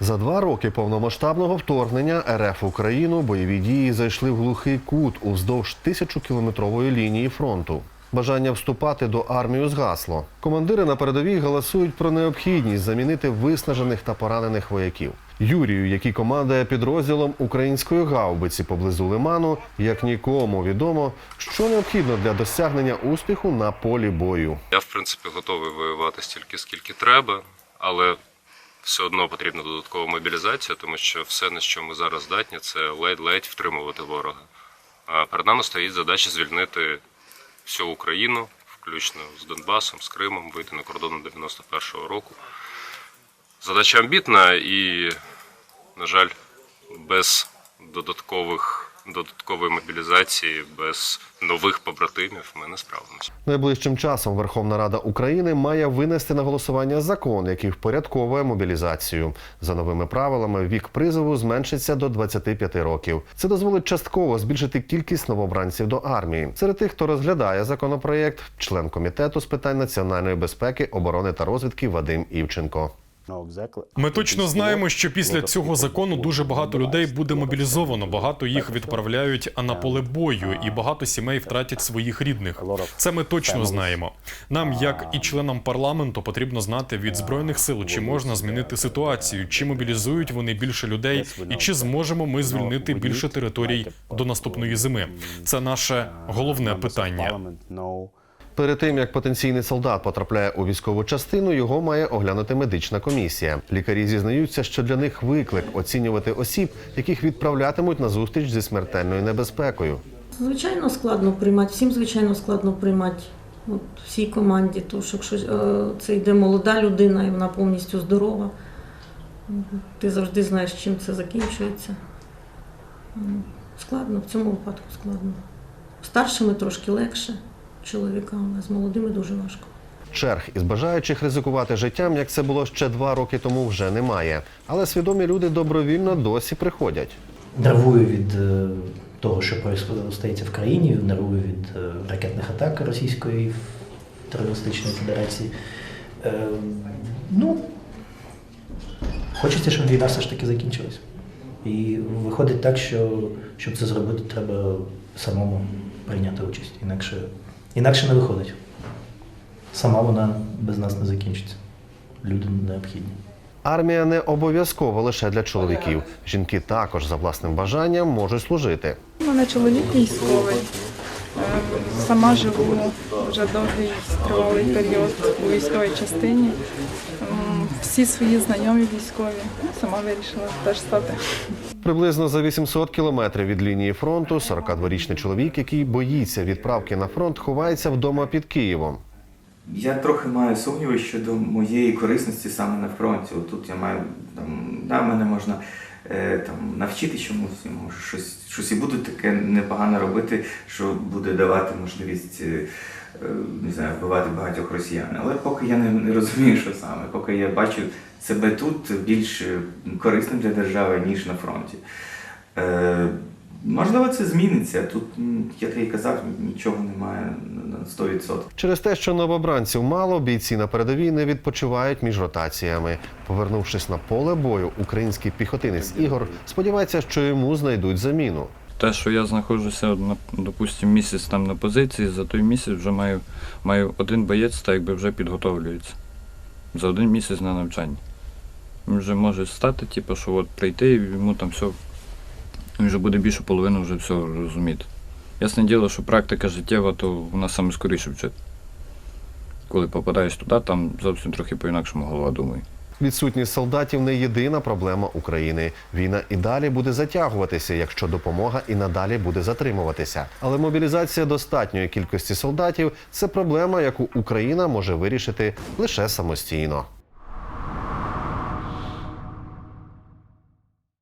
За два роки повномасштабного вторгнення РФ Україну бойові дії зайшли в глухий кут уздовж тисячокілометрової лінії фронту. Бажання вступати до армії згасло. Командири на передовій галасують про необхідність замінити виснажених та поранених вояків. Юрію, який командує підрозділом української гаубиці поблизу лиману, як нікому відомо, що необхідно для досягнення успіху на полі бою. Я, в принципі, готовий воювати стільки, скільки треба, але все одно потрібна додаткова мобілізація, тому що все, на що ми зараз здатні, це ледь-ледь втримувати ворога. А перед нами стоїть задача звільнити всю Україну, включно з Донбасом, з Кримом, вийти на кордон 91-го року. Задача амбітна і, на жаль, без додаткових, додаткової мобілізації, без нових побратимів ми не справимося. Найближчим часом Верховна Рада України має винести на голосування закон, який впорядковує мобілізацію. За новими правилами вік призову зменшиться до 25 років. Це дозволить частково збільшити кількість новобранців до армії. Серед тих, хто розглядає законопроєкт, член комітету з питань національної безпеки, оборони та розвідки Вадим Івченко. Ми точно знаємо, що після цього закону дуже багато людей буде мобілізовано. Багато їх відправляють на поле бою, і багато сімей втратять своїх рідних. Це ми точно знаємо. Нам, як і членам парламенту, потрібно знати від збройних сил, чи можна змінити ситуацію, чи мобілізують вони більше людей, і чи зможемо ми звільнити більше територій до наступної зими. Це наше головне питання. Перед тим як потенційний солдат потрапляє у військову частину, його має оглянути медична комісія. Лікарі зізнаються, що для них виклик оцінювати осіб, яких відправлятимуть на зустріч зі смертельною небезпекою. Звичайно, складно приймати. Всім, звичайно, складно приймати от, всій команді, тому що якщо е, це йде молода людина і вона повністю здорова, ти завжди знаєш, чим це закінчується. Складно, в цьому випадку складно. Старшими трошки легше чоловікам, а з молодими дуже важко. Черг із бажаючих ризикувати життям, як це було ще два роки тому, вже немає. Але свідомі люди добровільно досі приходять. Нервую від е, того, що стається в країні, нервую від е, ракетних атак Російської терористичної федерації. Е, ну, хочеться, щоб війна все ж таки закінчилась. І виходить так, що щоб це зробити, треба самому прийняти участь. Інакше, інакше не виходить. Сама вона без нас не закінчиться. Люди необхідні. Армія не обов'язково лише для чоловіків. Жінки також за власним бажанням можуть служити. У мене чоловік військовий. Е, Сама живу вже довгий тривалий період у військовій частині. Всі свої знайомі військові. Сама вирішила теж стати. Приблизно за 800 кілометрів від лінії фронту 42-річний чоловік, який боїться відправки на фронт, ховається вдома під Києвом. Я трохи маю сумніви щодо моєї корисності саме на фронті. Тут я маю там, да, мене можна е, там навчити чомусь, я можу щось, щось і буду таке непогано робити, що буде давати можливість е, не знаю, вбивати багатьох росіян. Але поки я не, розумію, що саме, поки я бачу себе тут більш е, корисним для держави, ніж на фронті. Е, можливо, це зміниться. Тут, як я і казав, нічого немає на 100%. Через те, що новобранців мало, бійці на передовій не відпочивають між ротаціями. Повернувшись на поле бою, український піхотинець Ігор сподівається, що йому знайдуть заміну. Те, що я знаходжуся, на- допустим, місяць там на позиції, за той місяць вже маю, маю один боєць, так якби вже підготовлюється. За один місяць на навчання. Він вже може стати, типу, що от прийти і йому там все. Він вже буде більшу половину вже всього розуміти. Ясне діло, що практика життєва, то вона саме скоріше вчить. Коли попадаєш туди, там зовсім трохи по-інакшому голова думає. Відсутність солдатів не єдина проблема України. Війна і далі буде затягуватися, якщо допомога і надалі буде затримуватися. Але мобілізація достатньої кількості солдатів це проблема, яку Україна може вирішити лише самостійно.